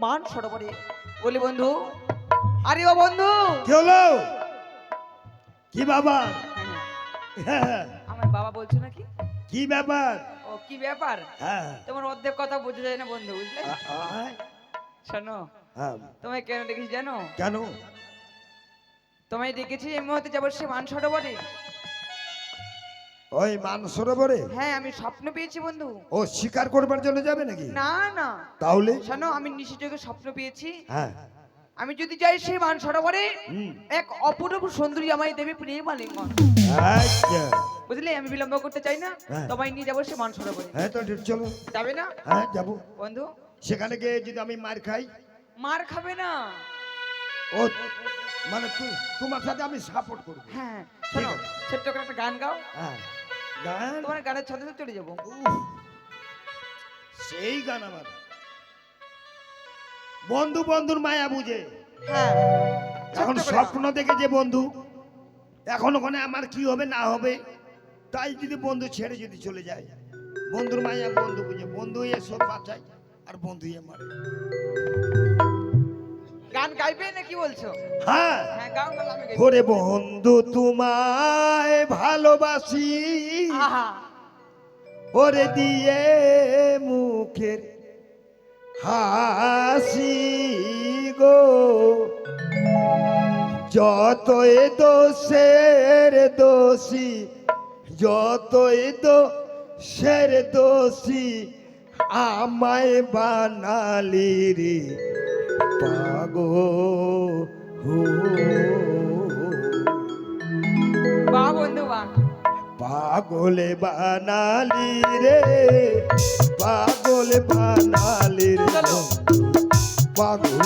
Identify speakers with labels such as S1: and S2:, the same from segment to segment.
S1: মান সরোবরে। বলি বন্ধু আরে ও বন্ধু।
S2: কি হলো? কি বাবা হ্যাঁ,
S1: আমার বাবা বলছো নাকি?
S2: কি ব্যাপার?
S1: ও কি ব্যাপার?
S2: হ্যাঁ।
S1: তোমার অর্ধেক কথা বোঝা যায় না বন্ধু বুঝলে? শোনো
S2: হ্যাঁ,
S1: তোমায় কেন ডেকেছি জানো?
S2: কেন?
S1: তোমায় ডেকেছি এই মুহূর্তে যাব সে মান সরোবরে।
S2: ওই মান সরোবরে?
S1: হ্যাঁ আমি স্বপ্ন পেয়েছি বন্ধু।
S2: ও শিকার করবার জন্য যাবে নাকি?
S1: না না।
S2: তাহলে?
S1: শোনো আমি নিশিযোগে স্বপ্ন পেয়েছি।
S2: হ্যাঁ।
S1: আমি যদি যাই সেই মান সরোবরে এক অপরূপ সুন্দরী আমায় দেবে প্রেম আলিঙ্গন
S2: আচ্ছা।
S1: বুঝলে আমি বিলম্ব করতে চাই না।
S2: হ্যাঁ।
S1: তোমায় নিয়ে যাব সে মান সরোবরে।
S2: হ্যাঁ তো চলো।
S1: যাবে না?
S2: হ্যাঁ যাব।
S1: বন্ধু।
S2: সেখানে গিয়ে যদি আমি মার খাই?
S1: মার খাবে না।
S2: ও মানে তোমার সাথে আমি সাপোর্ট করব।
S1: হ্যাঁ শোনো। ছোট্ট করে একটা গান গাও।
S2: হ্যাঁ। গান?
S1: তোমার গানের ছন্দে ছন্দে চলে যাব।
S2: সেই গান আমার। বন্ধু বন্ধুর মায়া বুঝে।
S1: হ্যাঁ
S2: এখন স্বপ্ন দেখে যে বন্ধু। এখন ওখানে আমার কি হবে না হবে তাই যদি বন্ধু ছেড়ে যদি চলে যায়। বন্ধুর মায়া বন্ধু বুঝে। বন্ধু হয়ে সব বাঁচায় আর বন্ধু হয়ে মারে
S1: গাইবে না কি বলছো?
S2: হ্যাঁ।
S1: হ্যাঁ
S2: ওরে বন্ধু তোমায় ভালোবাসি। ওরে দিয়ে মুখের হাসি গো। যতই দোষের দোষী যতই দোষের দোষী আমায় বানালি রে পাগো
S1: বন্ধু
S2: পাগলে বানালি রে পাগল বানালি রে। পাগল।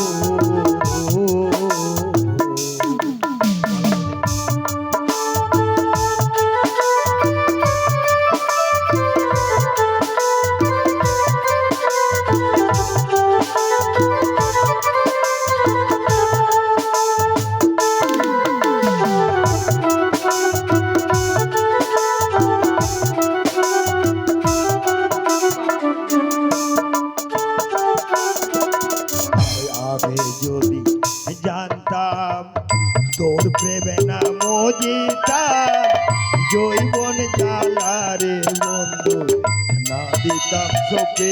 S2: দিতাম চোখে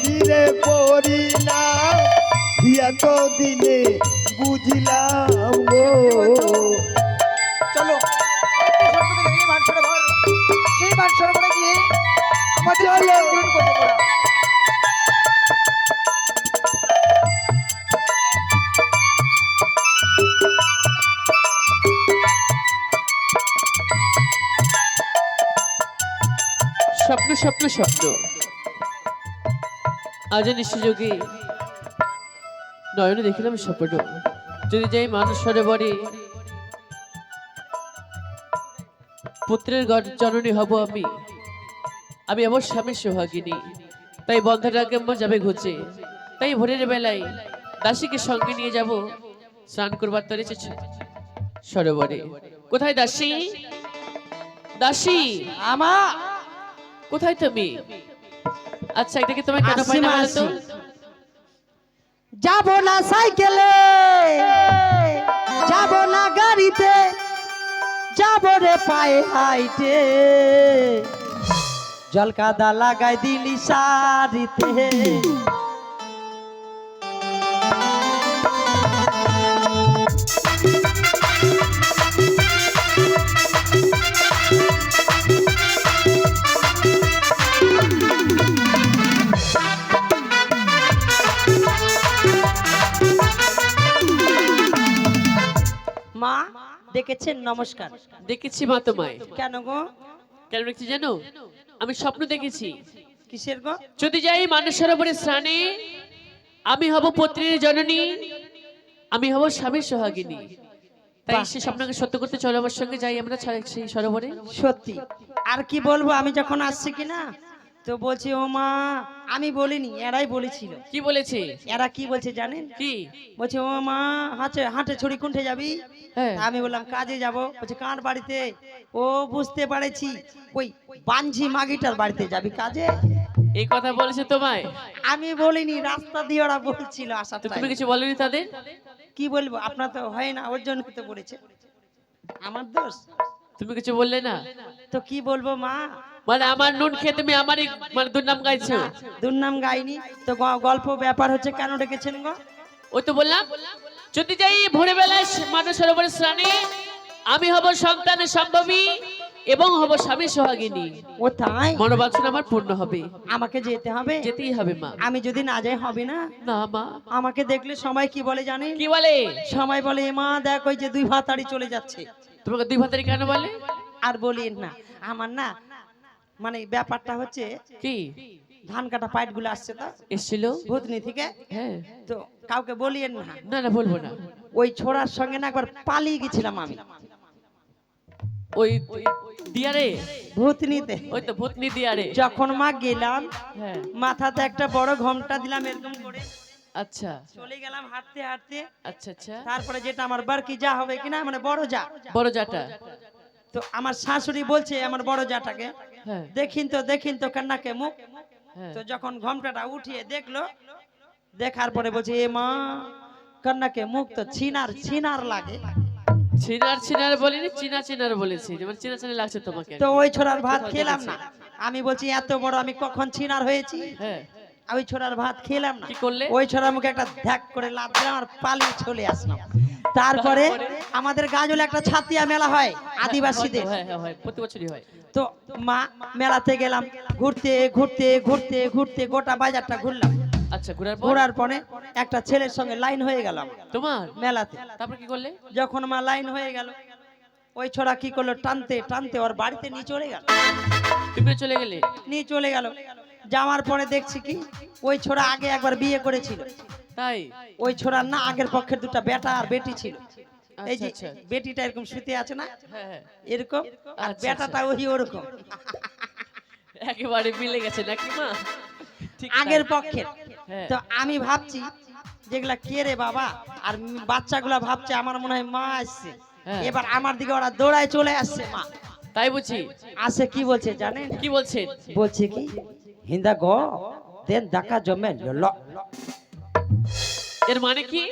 S2: তীরে পড়ি না এত
S1: চলো সেই মান গিয়ে আমাদের
S3: স্বপ্ন আজ নিশ্চযোগে নয়নে দেখিলাম স্বপ্ন। যদি যাই মানুষ সরোবরে পুত্রের জননী হব আমি আমি আমার স্বামীর সোহাগিনী তাই বন্ধাটা কেমন যাবে ঘুরছে তাই ভোরের বেলায় দাসীকে সঙ্গে নিয়ে যাব স্নান করবার তরে সরোবরে কোথায় দাসী? দাসী?
S4: আমা
S3: কোথায় তুমি? আচ্ছা এটা কি তোমার কেন পাই না
S4: বলতো
S3: বলো
S4: যাব না সাইকেলে। যাব না গাড়িতে। যাব রে পায়ে হাইটে। জল কাদা লাগাই দিলি সারিতে ডেকেছেন নমস্কার।
S3: দেখেছি মা তোমায়
S4: কেন গো?
S3: কেন দেখছি জানো? আমি স্বপ্ন দেখেছি।
S4: কিসের গো?
S3: যদি যাই মানুষ সরোবরে স্নানে আমি হব পত্নীর জননী আমি হব স্বামীর সোহাগিনী। তাই। সে স্বপ্নকে সত্য করতে চলো আমার সঙ্গে যাই আমরা সেই সরোবরে।
S4: সত্যি। আর কি বলব আমি যখন আসছি কি না তো বলছি ও মা আমি বলিনি এরাই বলেছিল।
S3: কি বলেছে?
S4: এরা কি বলছে জানেন?
S3: কি?
S4: বলছে ও মা হাঁটে হাঁটে ছড়ি কুণ্ঠে যাবি?
S3: হ্যাঁ।
S4: আমি বললাম কাজে যাব। বলছে কার বাড়িতে? ও বুঝতে পারেছি ওই বাঞ্ঝি মাগিটার বাড়িতে যাবি কাজে?
S3: এই কথা বলেছে তোমায়?
S4: আমি বলিনি রাস্তা দিয়ে ওরা বলছিল
S3: তো তুমি কিছু বলনি তাদের?
S4: কি বলব আপনার তো হয় না ওর জন্য তো বলেছে। আমার দোষ?
S3: তুমি কিছু বললে না?
S4: তো কি বলব মা?
S3: মানে আমার নুন খেয়ে তুমি আমারই মানে দুর্নাম গাইছো?
S4: দুর্নাম গাইনি? তো গল্প ব্যাপার হচ্ছে কেন ডেকেছেন গো?
S3: ওই তো বললাম যদি যাই ভোরে বেলায় মানব সরোবরে স্নানে আমি হব সন্তানের সম্ভবী এবং হব স্বামী সোহাগিনী।
S4: ও তাই?
S3: মনোবাঞ্ছনা আমার পূর্ণ হবে।
S4: আমাকে যেতে হবে?
S3: যেতেই হবে মা।
S4: আমি যদি না যাই হবে না?
S3: না মা।
S4: আমাকে দেখলে সবাই কি বলে জানেন?
S3: কি বলে?
S4: সবাই বলে মা দেখ ওই যে দুই ভাতাড়ি চলে যাচ্ছে।
S3: তোমাকে দুই ভাতারি কেন বলে?
S4: আর বলিন না। আমার না মানে ব্যাপারটা হচ্ছে
S3: কি?
S4: ধান কাটা পাইটগুলো আসছে তো?
S3: এসছিল?
S4: ভূতনি থেকে?
S3: হ্যাঁ।
S4: তো কাউকে বলিয়েন না।
S3: না না বলব না।
S4: ওই ছোড়ার সঙ্গে না একবার পালিয়ে গেছিলাম আমি।
S3: ওই দিয়ারে?
S4: ভূতনিতে।
S3: ওই তো ভূতনি দিয়ারে।
S4: যখন মা গেলাম
S3: হ্যাঁ।
S4: মাথাতে একটা বড় ঘোমটা দিলাম এরকম করে।
S3: আচ্ছা।
S4: চলে গেলাম হাঁটতে হাঁটতে।
S3: আচ্ছা আচ্ছা।
S4: তারপরে যেটা আমার বারকি যা হবে কিনা মানে বড় যা।
S3: বড় জাটা।
S4: তো আমার শাশুড়ি বলছে আমার বড় জাটাকে
S3: হ্যাঁ
S4: দেখিন তো দেখিন তো কান্নাকে মুখ।
S3: হ্যাঁ।
S4: তো যখন ঘমটাটা উঠিয়ে দেখল দেখার পরে বলছে এ মা কন্যাকে মুখ তো ছিনার ছিনার লাগে।
S3: চিনার চিনার বলিনি চিনা চিনার বলেছি। যেমন চিনা চিনা লাগছে তোমাকে
S4: তো ওই ছোড়ার ভাত খেলাম না। আমি বলছি এত বড় আমি কখন ছিনার হয়েছি?
S3: হ্যাঁ।
S4: ওই ছোড়ার ভাত খেলাম না।
S3: কি করলে?
S4: ওই ছোড়ার মুখে একটা ধ্যাক করে লাভ দিলাম আর পালিয়ে চলে আসলাম। তারপরে আমাদের গাজলে একটা ছাতিয়া মেলা হয় আদিবাসীদের।
S3: হ্যাঁ হ্যাঁ হয় প্রতি বছরই হয়।
S4: তো মা মেলাতে গেলাম ঘুরতে ঘুরতে ঘুরতে ঘুরতে গোটা বাজারটা ঘুরলাম।
S3: আচ্ছা ঘোরার পর?
S4: ঘোরার পরে একটা ছেলের সঙ্গে লাইন হয়ে গেলাম
S3: তোমার?
S4: মেলাতে।
S3: তারপর কি করলে?
S4: যখন মা লাইন হয়ে গেল ওই ছোড়া কি করল টানতে টানতে ওর বাড়িতে নিয়ে চলে গেল।
S3: চলে গেলে?
S4: নিয়ে চলে গেল। যাওয়ার পরে দেখছি কি ওই ছোড়া আগে একবার বিয়ে করেছিল।
S3: তাই?
S4: ওই ছোড়ার না আগের পক্ষের দুটো বেটা আর বেটি ছিল। এই যে
S3: আচ্ছা, আচ্ছা।
S4: বেটিটা এরকম শুতে আছে না
S3: হ্যাঁ হ্যাঁ।
S4: এরকম আর
S3: আচ্ছা,
S4: বেটাটা ওই ওরকম।
S3: একেবারে মিলে গেছে নাকি মা?
S4: আগের পক্ষের।
S3: হ্যাঁ।
S4: তো আমি ভাবছি যেগুলা কে রে বাবা? আর বাচ্চাগুলা ভাবছে আমার মনে হয় মা আসছে। এবার আমার দিকে ওরা দৌড়ায় চলে আসছে মা।
S3: তাই বুঝি?
S4: আসে কি বলছে জানেন?
S3: কি বলছে?
S4: বলছে কি হিন্দা গো দেন ডাকা জমে ল
S3: এর মানে কি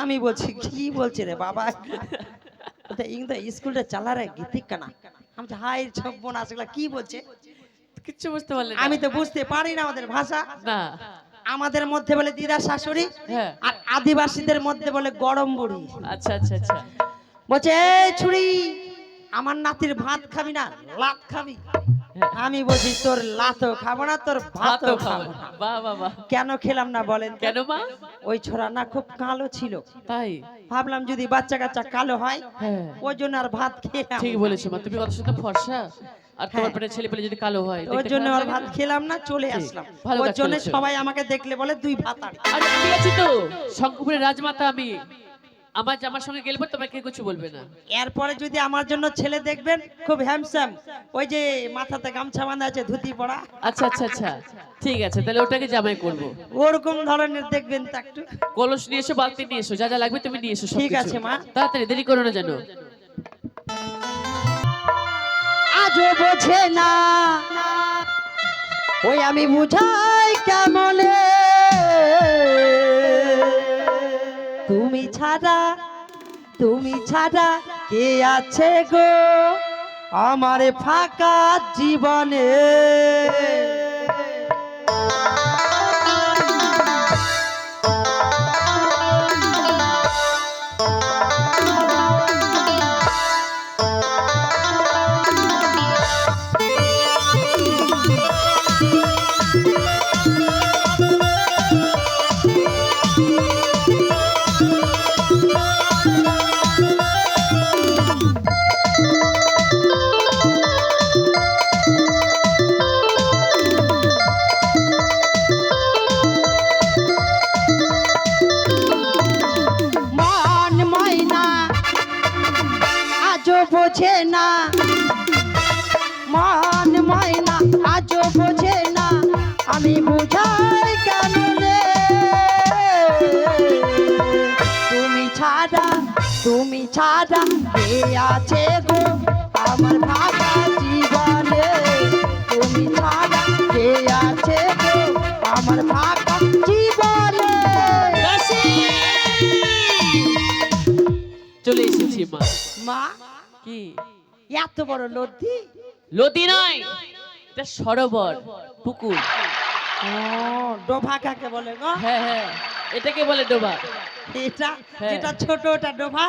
S4: আমি বলছি কি বলছে রে বাবা বলতে ইং তো স্কুলটা চালা রে গীতিক কানা আমি হাই ছব্বন আসলে কি বলছে
S3: কিচ্ছু বুঝতে পারলে
S4: আমি তো বুঝতে পারি না আমাদের ভাষা
S3: না
S4: আমাদের মধ্যে বলে দিদা শাশুড়ি আর আদিবাসীদের মধ্যে বলে গরম বুড়ি
S3: আচ্ছা আচ্ছা আচ্ছা
S4: বলছে এই ছুরি আমার নাতির ভাত খাবি না লাত খাবি। আমি বলছি তোর লাতও খাব না তোর ভাতও
S3: ভাতও
S4: খাব না।
S3: বাহ বাহ বাহ।
S4: কেন খেলাম না বলেন
S3: কেন মা?
S4: ওই ছোড়া না খুব কালো ছিল।
S3: তাই?
S4: ভাবলাম যদি বাচ্চা কাচ্চা কালো হয়
S3: হ্যাঁ।
S4: ওই জন্য আর ভাত খেলাম
S3: ঠিক বলেছ মা তুমি কত সুন্দর ফর্সা। আর তোমার
S4: হ্যাঁ।
S3: পেটে ছেলে পেলে যদি কালো হয়
S4: ওর জন্য আর ভাত খেলাম না চলে আসলাম। ওর জন্য সবাই আমাকে দেখলে বলে দুই ভাত আর
S3: আমি আছি তো। শঙ্করপুরের রাজমাতা আমি। আমার জামার সঙ্গে গেলে তোমাকে কিছু বলবে না।
S4: এরপরে যদি আমার জন্য ছেলে দেখবেন খুব হ্যামসাম ওই যে মাথাতে গামছা বাঁধা আছে ধুতি পড়া
S3: আচ্ছা আচ্ছা আচ্ছা। ঠিক আছে তাহলে ওটাকে জামাই করব।
S4: ওরকম ধরনের দেখবেন তা একটু।
S3: কলস নিয়ে এসো বালতি নিয়ে এসো যা যা লাগবে তুমি নিয়ে এসো
S4: ঠিক আছে, মা।
S3: তাড়াতাড়ি দেরি করো না জানো
S4: আজও বোঝে না। ওই আমি বুঝাই কেমনে? ছাড়া? তুমি ছাড়া কে আছে গো? আমার ফাঁকা জীবনে। তুমি ছাড়া কে আছে গো? আমার ভাঙা জীবনে তুমি ছাড়া কে আছে গো? কি বলে
S3: দাসী চলে এসেছি মা।
S4: মা?
S3: কি?
S4: এত বড় লদ্দি?
S3: লতি নয় এটা সরোবর পুকুর।
S4: ও ডোভা কাকে বলে গো?
S3: হ্যাঁ হ্যাঁ এটাকে বলে ডোবা
S4: এটা
S3: হ্যাঁ।
S4: যেটা ছোট ওটা ডোভা।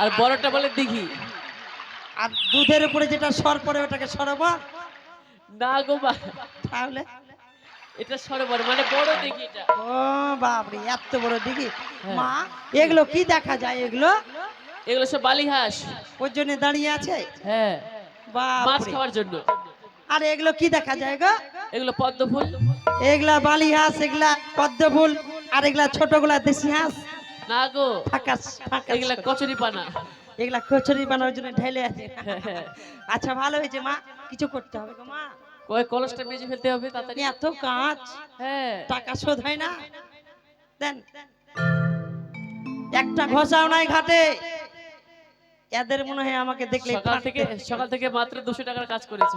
S3: আর বড়টা বলে দিঘি।
S4: আর দুধের উপরে যেটা সর পড়ে ওটাকে সরোবর?
S3: না গো মা।
S4: তাহলে?
S3: এটা সরোবর মানে বড় দিঘি এটা।
S4: ও বাবরে এত বড় দিঘি।
S3: হ্যাঁ।
S4: মা এগুলো কি দেখা যায় এগুলো?
S3: এগুলো সব বালিহাঁস।
S4: ওর জন্য দাঁড়িয়ে আছে?
S3: হ্যাঁ। মাছ খাওয়ার জন্য।
S4: আর এগুলো কি দেখা যায় গো?
S3: এগুলো পদ্ম ফুল
S4: এগুলা বালি হাঁস এগুলা পদ্ম ফুল আর এগুলা ছোটগুলা দেশি হাঁস।
S3: না গো
S4: ফাঁকা ফাঁকা
S3: এগুলা কচুরি পানা।
S4: এগুলা কচুরি বানানোর জন্য ঢেলে আছে। আচ্ছা ভালো হয়েছে মা? কিছু করতে হবে গো মা?
S3: কয় কলসটা বেজে ফেলতে হবে তাড়াতাড়ি?
S4: এত কাঁচ
S3: হ্যাঁ।
S4: টাকা শোধ হয় না? দেন। একটা ঘষাও নাই ঘাটে। এদের মনে হয় আমাকে দেখলে
S3: সকাল থেকে সকাল থেকে মাত্র দুশো টাকার কাজ করেছ।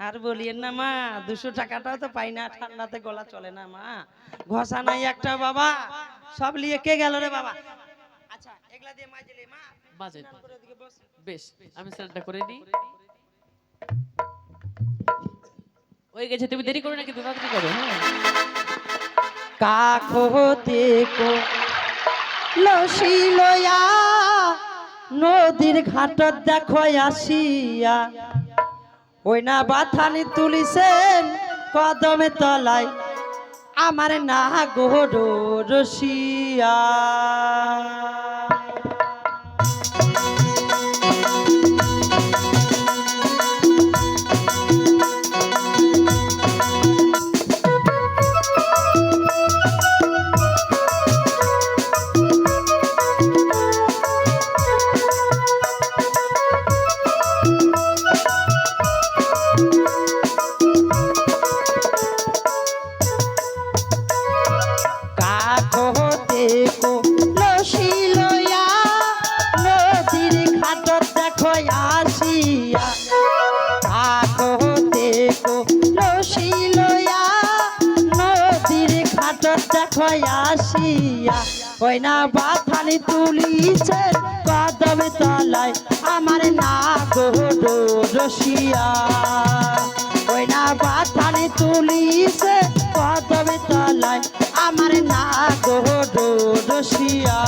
S4: আর বলিয়েন না মা দুশো টাকাটাও তো পাই না ঠান্ডাতে গলা চলে না মা। ঘষা নাই একটা বাবা সব নিয়ে কে গেল রে বাবা। আচ্ছা এগুলা দিয়ে মাজলে মা। বস।
S3: বেশ আমি স্নানটা করে নিই। ওই গেছে তুমি দেরি করো না কিন্তু তাড়াতাড়ি করো হ্যাঁ।
S4: কাকতে কো লসি লয়া নদীর ঘাটত দেখো আসিয়া। ওই না বাথানি তুলিছেন কদমে তলায়। আমার না গোড়ো রসিয়া। আসিয়া ওই না বাথানি তুলিছে, কদমে তলায় আমার না গোডো রসিয়া। ওই না বাথানি তুলিছে, কদমে তলায় আমার না গোডো রসিয়া।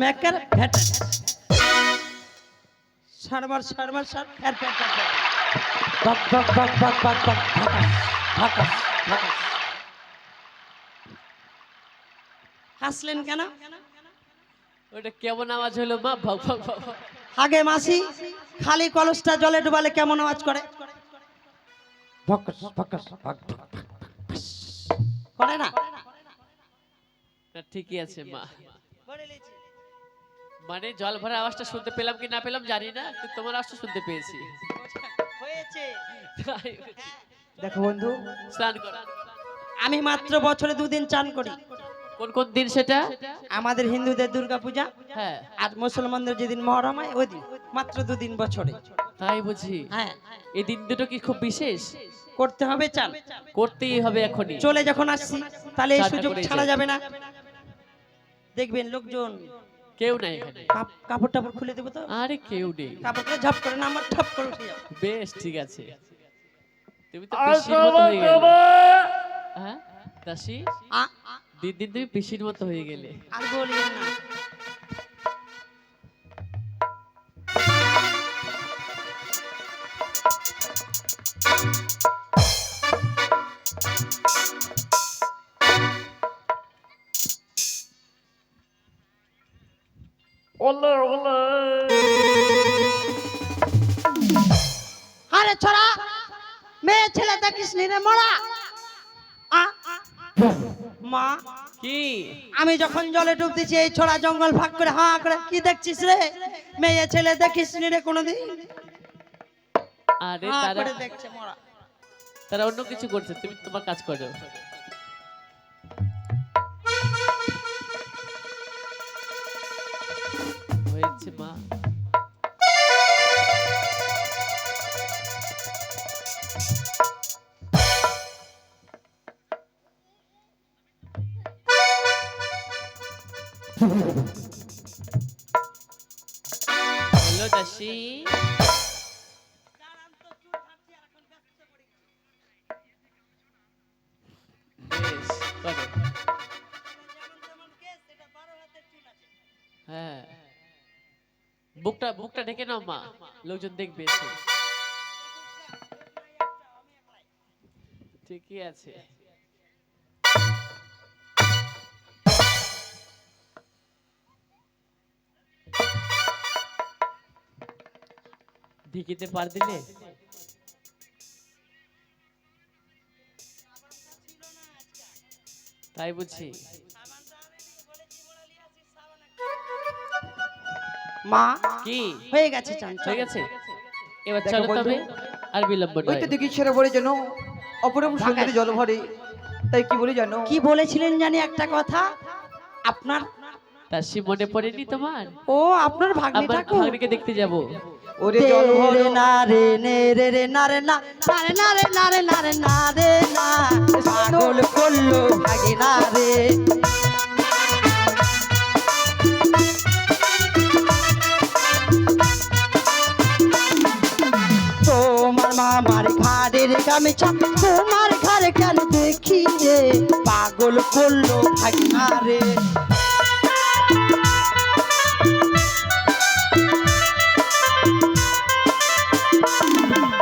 S4: মেকের ফেটে সারবার সারবার সার ফের ফের ফের ফের। বক বক বক বক বক বক ঢাকা ঢাকা ঢাকা হাসলেন কেন?
S3: ওটা কেমন আওয়াজ হলো মা? ভাগ।
S4: আগে মাসি খালি কলসটা জলে ডুবালে কেমন আওয়াজ করে? ভকস ভকস ভক ভক ভক ভক। করে না?
S3: না, ঠিকই আছে মা। মানে জল ভরা আওয়াজটা শুনতে পেলাম কি না পেলাম জানি না কিন্তু তোমার আওয়াজটা শুনতে পেয়েছি।
S4: হয়েছে।
S1: দেখো বন্ধু
S3: স্নান করো।
S4: আমি মাত্র বছরে দুদিন চান করি।
S3: কোন কোন দিন সেটা?
S4: আমাদের হিন্দুদের দুর্গা পূজা
S3: হ্যাঁ।
S4: আর মুসলমানদের যেদিন মহরম হয় ওই দিন। মাত্র দুদিন বছরে।
S3: তাই বুঝি।
S4: হ্যাঁ।
S3: এই দিন দুটো কি খুব বিশেষ?
S4: করতে হবে চান।
S3: করতেই হবে এখনই।
S4: চলে যখন আসছি তাহলে এই সুযোগ ছাড়া যাবে না। দেখবেন লোকজন
S3: কেউ নাই এখানে।
S4: কাপ- কাপড় টাপড় খুলে দেবো তো?
S3: আরে কেউ নেই।
S4: কাপড়টা ঝাপ করে না আমার ঠপ করে উঠে
S3: বেশ ঠিক আছে। তুমি তো পিসির মতো হয়ে গেলে। হ্যাঁ দাসি? দিন দিন তুমি পিসির মতো হয়ে গেলে।
S4: আর বলিও না। নি রে মরা? মা?
S3: কি?
S4: আমি যখন জলে ডুব দিচ্ছি এই ছড়া জঙ্গল ভাগ করে হা করে কি দেখছিস রে? মেয়ে ছেলে দেখিস নি রে কোনোদিন?
S3: আরে তারা
S4: দেখছে মরা।
S3: তারা অন্য কিছু করছে তুমি তোমার কাজ করো হয়েছে মা। ঢেকে নাও মা লোকজন দেখবে ঠিকই আছে। ঢেকিতে পার দিলে? তাই বুঝছি
S4: মা
S3: কি?
S4: হয়ে গেছে চান
S3: হয়ে গেছে? এবার চলো তবে আর বিলম্ব
S1: ওই তো দেখি ছেড়ে পড়ে যেন অপরূপ সুন্দরী জল ভরে। তাই কি বলে জানো?
S4: কি বলেছিলেন জানি একটা কথা? আপনার
S3: দাসী মনে পড়েনি তোমার?
S4: ও আপনার ভাগ্নি ঠাকুর।
S3: ভাগ্নিকে দেখতে যাব।
S1: ওরে জল ভর।
S4: না রে নে রে রে না রে না। না রে না রে না রে না রে না রে না। পাগল করল ভাগিনা রে গামছা তোমার ঘরে কেন দেখি রে? পাগল করল রে।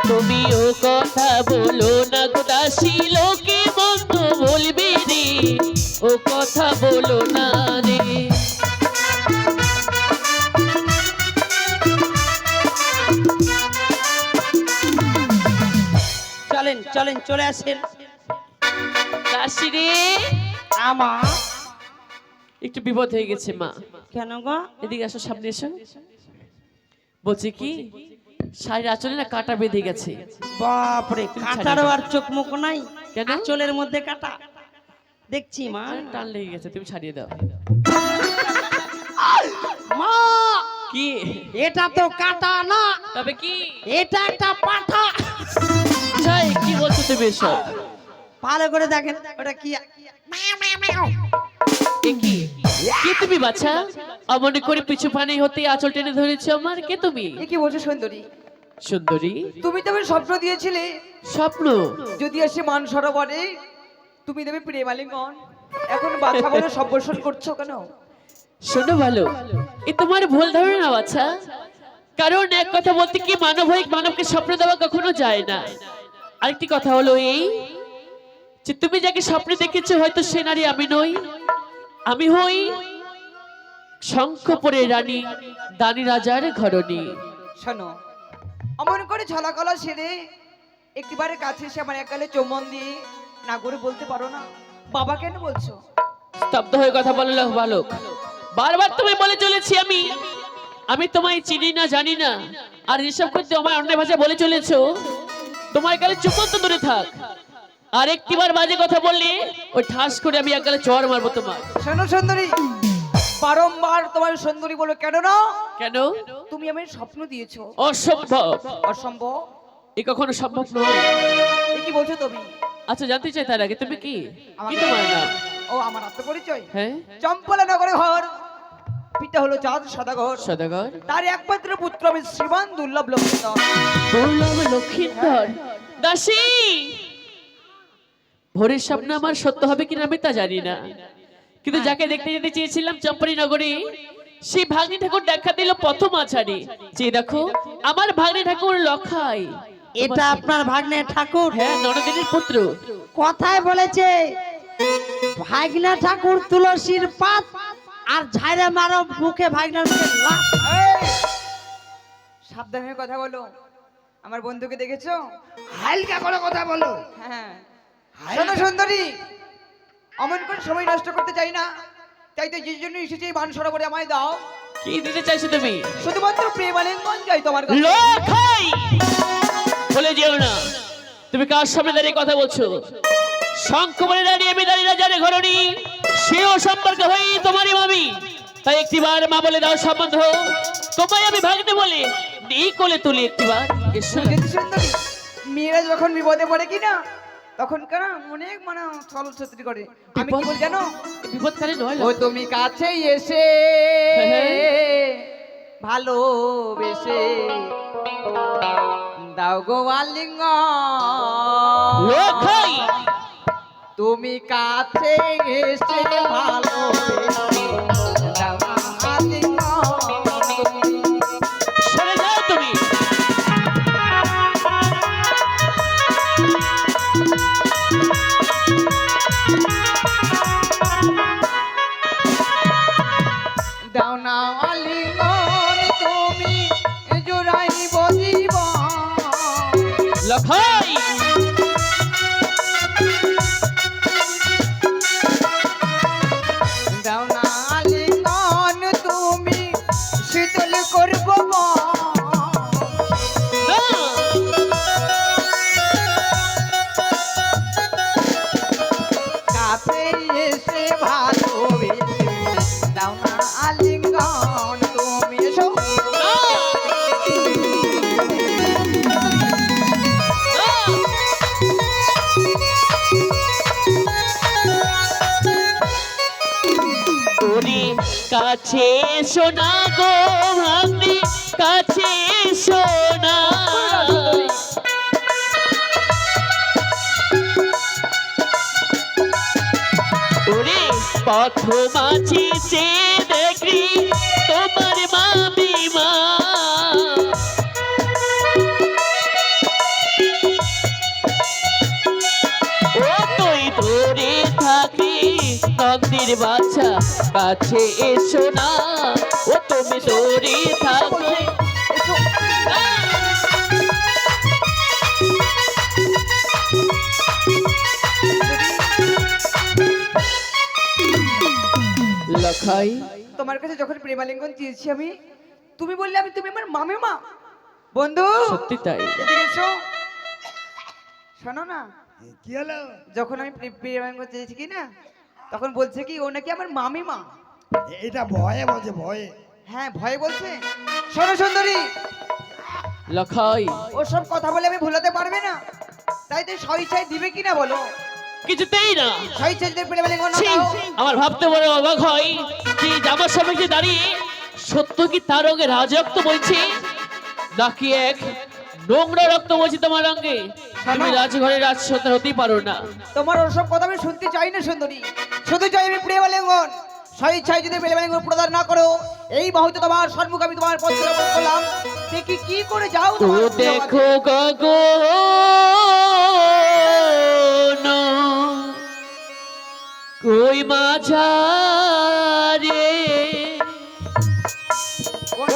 S3: তুমিও কথা বলো না গো দাসী লোকে মন্দ বলবে রে। ও কথা বলো না
S4: চলেন চলে আসেন।
S3: রে।
S4: আমা।
S3: একটু বিপদ হয়ে গেছে মা।
S4: কেন গো?
S3: এদিকে আসো সামনে এসো। বলছি কি শাড়ির আঁচলে না কাটা বেঁধে গেছে।
S4: বাপরে কাটারও আর চোখ মুখ নাই।
S3: কেন?
S4: চোলের মধ্যে কাটা। দেখছি মা।
S3: টান লেগে গেছে তুমি ছাড়িয়ে দাও।
S4: মা!
S3: কি?
S4: এটা তো কাটা না।
S3: তবে কি?
S4: এটা একটা পাঠা।
S3: যাই কি বলছো তুমি এসব?
S4: ভালো করে দেখেন ওটা কি?
S3: কি? কে তুমি বাচ্চা অমনে করে পিছু পানি হতে আঁচল টেনে ধরেছো আমার কে তুমি?
S1: এ কি বলছো সুন্দরী?
S3: সুন্দরী?
S1: তুমি তবে স্বপ্ন দিয়েছিলে।
S3: স্বপ্ন?
S1: যদি আসে মান সরোবরে তুমি দেবে প্রেমালিঙ্গন এখন বাচ্চা বলে সম্বর্ষণ করছ কেন?
S3: শোনো ভালো এ তোমার ভুল ধারণা বাচ্চা কারণ এক কথা বলতে কি মানব হয়ে মানবকে স্বপ্ন দেওয়া কখনো যায় না। আরেকটি কথা হলো এই যে তুমি যাকে স্বপ্নে দেখেছ হয়তো সে নারী আমি নই। আমি হই শঙ্খপুরে রানী দানি রাজার ঘরণী।
S1: শোনো অমন করে ছলাকলা সেরে একটিবারে কাছে এসে আমার একালে চুম্বন দিয়ে না করে বলতে পারো না। বাবা কেন বলছো?
S3: স্তব্ধ হয়ে কথা বলল বালক। বারবার তুমি বলে চলেছি আমি। আমি তোমায় চিনি না জানি না। আর এসব করতে আমার অন্য ভাষা বলে চলেছো। তোমার গালে চুপন তো দূরে থাক। আর একটিবার বাজে কথা বললি ওই ঠাস করে আমি এক গালে চড় মারবো তোমার।
S1: শোনো সুন্দরী বারংবার তোমার সুন্দরী বলো কেন না?
S3: কেন?
S1: তুমি আমি স্বপ্ন দিয়েছ।
S3: অসম্ভব।
S1: অসম্ভব?
S3: এ কখনো সম্ভব নয়।
S1: এ কি বলছো তুমি?
S3: আচ্ছা জানতে চাই তার আগে তুমি কি? কি তোমার নাম?
S1: ও আমার আত্মপরিচয়?
S3: হ্যাঁ?
S1: চম্পলা নগরে ঘর। পিতা হলো চাঁদ সদাগর।
S3: সদাগর।
S1: তার একমাত্র পুত্র আমি শ্রীমান দুর্লভ লক্ষ্মীধর
S3: দাসী! ভোরের স্বপ্ন আমার সত্য হবে কিনা আমি তা জানি না। কিন্তু যাকে দেখতে যেতে চেয়েছিলাম চম্পারি নগরে সেই ভাগ্নি ঠাকুর দেখা দিল প্রথম আচারে যে দেখো আমার ভাগ্নি ঠাকুর লখাই।
S4: এটা আপনার ভাগ্নে ঠাকুর?
S3: হ্যাঁ নরদিনের পুত্র।
S4: কথায় বলেছে ভাগনা ঠাকুর তুলসীর পাত আর ঝাইরে মারো মুখে ভাগনার মুখে লাথ।
S1: এই! সাবধানে কথা বলো। আমার বন্ধুকে দেখেছ?
S2: হালকা করে কথা বলো।
S1: হ্যাঁ। শোনো সুন্দরী অমন করে সময় নষ্ট করতে চাই না। তাই তো যে জন্য এসেছি এই বান সরোবরে আমায় দাও।
S3: কি দিতে চাইছো তুমি?
S1: শুধুমাত্র প্রেমালিঙ্গন চাই তোমার কাছে।
S3: লখাই বলে যেও না। তুমি কার সামনে দাঁড়িয়ে কথা বলছো? শঙ্খ বলে দাঁড়িয়ে আমি দাঁড়িয়ে জানে ঘরণী। সেও সম্পর্ক হই তোমারই মামি তাই একটিবার মা বলে দাও সম্বন্ধ। তোমায় আমি ভাগতে বলে নেই কোলে তুলি একটিবার না।
S1: মেয়েরা যখন বিপদে পড়ে কিনা তখন কেন অনেক মানে ছল ছত্রি করে। আমি কি? বল জানো?
S3: বিপদকালে নয়।
S1: ও তুমি কাছে এসে ভালোবেসে দাও গো আলিঙ্গ
S3: লখাই
S1: তুমি কাছে এসে ভালোবেসে।
S3: পথ মাঝি সে দেখি তোমার মা। ও তুই দূরে থাকি, নন্দির বাচ্চা কাছে এসো না। ও তুমি দূরে থাকি। লখাই
S1: তোমার কাছে যখন প্রেমালিঙ্গন চেয়েছি আমি তুমি বললে আমি তুমি আমার মামি মা। বন্ধু
S3: সত্যি তাই।
S1: এদিকে এসো। শোনো না।
S2: কি হলো?
S1: যখন আমি প্রে- প্রেমালিঙ্গন চেয়েছি কি না তখন বলছে কি ও নাকি আমার মামি মা।
S2: এটা ভয়ে বলছে ভয়ে।
S1: হ্যাঁ ভয়ে বলছে। শোনো সুন্দরী।
S3: লখাই।
S1: ওসব কথা বলে আমি ভুলাতে পারবে না। তাই তো স্বইচ্ছায় দিবে কিনা বলো?
S3: কিছুতেই না।
S1: স্বইচ্ছায় যদি প্রেমালিঙ্গন না
S3: ছি, আমার ভাবতে বড় অবাক হয় যে জামার সামনে যে দাঁড়িয়ে সত্য কি তার রঙে রাজরক্ত বলছে? নাকি এক নোংরা রক্ত বলছে তোমার রঙে? তুমি রাজঘরের রাজসত্তা হতেই পারো না।
S1: তোমার ওসব কথা আমি শুনতে চাই না সুন্দরী। শুধু চাই আমি প্রেমালিঙ্গন স্বইচ্ছায় যদি প্রেমালিঙ্গন প্রদান না করো এই মুহূর্তে তোমার সম্মুখ আমি তোমার পথ করলাম। দেখি কি করে যাও
S3: দেখো গগন কই মাঝারে?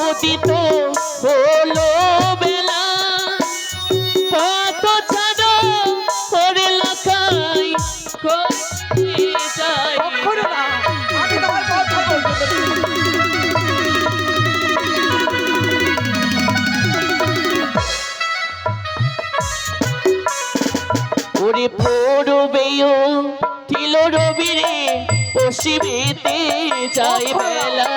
S3: অতীত হলো বেলা। পথ ছাড়ো করে লাখাই ওরে পশ্চিমেতে যাই বেলা।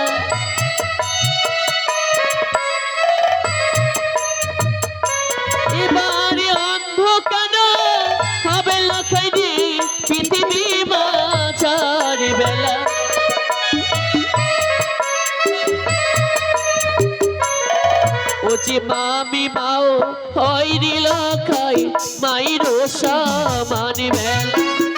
S3: এবারে অন্ধকার হবে লখাই রে পৃথিবী মাঝার বেলা। ও যে মামি মাও হয় রে লখাই মাইর সমান বেলা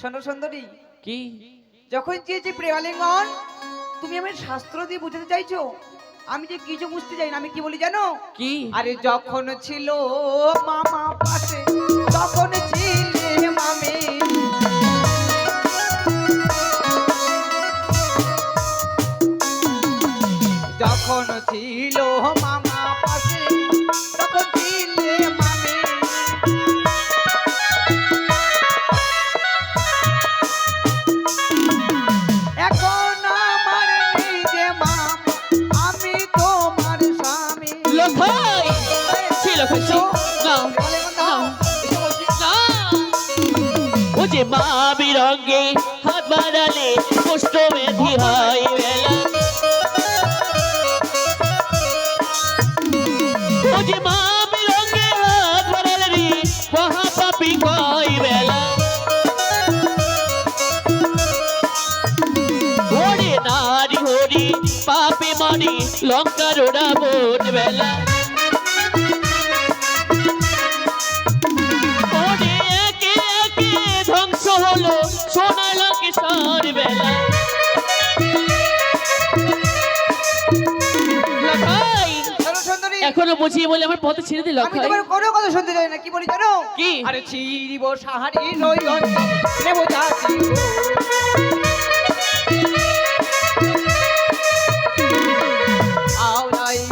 S1: শোনো সুন্দরী
S3: কি?
S1: যখন চেয়েছি প্রেমালিঙ্গন তুমি আমার শাস্ত্র দিয়ে বুঝাতে চাইছো আমি যে কিছু বুঝতে চাই না আমি কি বলি জানো?
S3: কি?
S1: আরে যখন ছিল মামা পাশে তখন ছিলে মামি।
S3: হয় বেলা। ও যে মা বিরঙ্গে হাত বাড়ালে রে, মহা পাপি কয় বেলা। ওরে নারী হরি, পাপে বেলা এখনও বুঝিয়ে বলে আমার পথে ছেড়ে দিল
S1: আমি তোমার কোনো কথা শুনতে চাই না কি বলি জানো?
S3: কি?
S1: আরে ছিড়িব সাহারি নয়ন নেব জাতি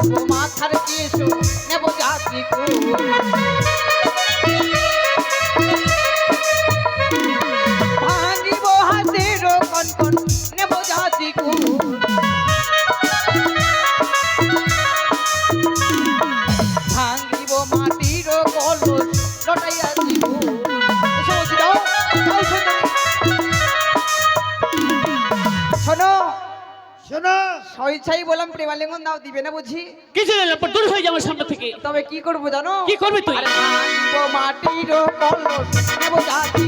S1: গো মাথার কেশ নেব জাতি স্বেচ্ছাই বললাম প্রেমালিঙ্গন দাও দিবে না বুঝি?
S3: কিছু না দূর হয়ে যাব সামনে থেকে।
S1: তবে কি করব জানো?
S3: কি করবে তুই?
S1: আরে মাটির কলস নেব জাতি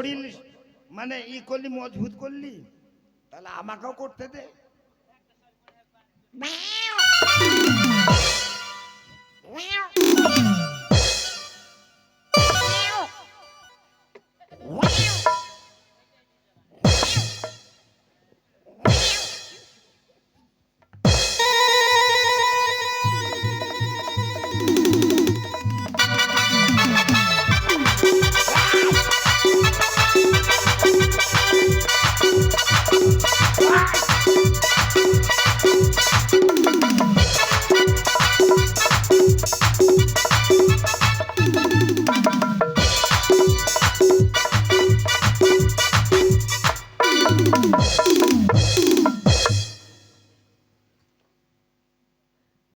S2: শরীর মানে ই করলি মজবুত করলি তাহলে আমাকেও করতে দে।